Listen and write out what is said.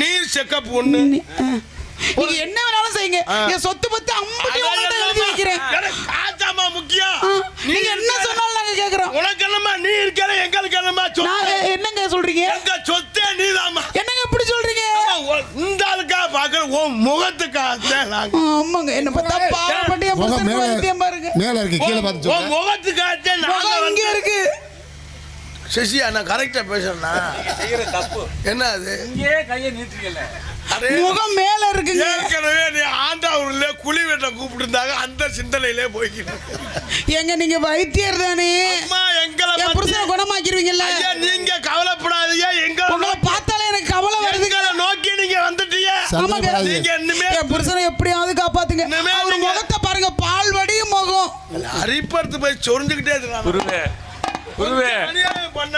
நீர் செக்கப் ஒண்ணு. நீங்க என்ன வேணாலும் செய்யுங்க. என் சொத்து பத்து அம்பட்டி உங்கள்ட்ட எழுதி வைக்கிறேன். காசாமா முக்கியம்? நீங்க என்ன சொன்னாலும் நாங்க கேக்குறோம். உனக்கு என்னமா நீ இருக்கிற எங்களுக்கு என்னமா நான் சொத்து என்னங்க சொல்றீங்க? எங்க சொத்தே நீதாம்மா. என்னங்க இப்படி சொல்றீங்க? இந்த ஆளுக்கா பாக்குற உன் முகத்துக்காகத்தான் நாங்க ஆமாங்க. என்ன பார்த்தா பாவப்பட்டு என் முகம் புருஷனுக்கு மேல வைத்தியம் பாருங்க. மேல இருக்கு கீழே பார்த்து நாங்க இங்க வந்து இருக்கு. சசியா நான் கரெக்டா பேசுறேன்னா? தப்பு. என்ன அது இங்கேயே கையை நீட்டுறீங்கல்ல. முகம் மேல இருக்குங்க. ஏற்கனவே நீ ஆண்டாவூர்ல குழி வெட்ட கூப்பிட்டு அந்த சிந்தனையிலே போய்கிட்டு இருக்க. ஏங்க நீங்க வைத்தியர் தானே? அம்மா எங்களை புருஷனை குணமாக்கிருவீங்கல்ல? ஐயா நீங்க கவலைப்படாதீங்க. எங்களை பார்த்தாலே எனக்கு கவலை வருது. நோக்கி நீங்க வந்துட்டீங்க. சந்தேகப்படாதீங்க. நீங்க என் புருஷனை எப்படியாவது காப்பாத்துங்க. அவர் முகத்தை பாருங்க. பால் வடியும் முகம். அரிப்பறுத்து போய் சொரிஞ்சுக்கிட்டே இருக்காங்க. குருவே குருவே. பண்ண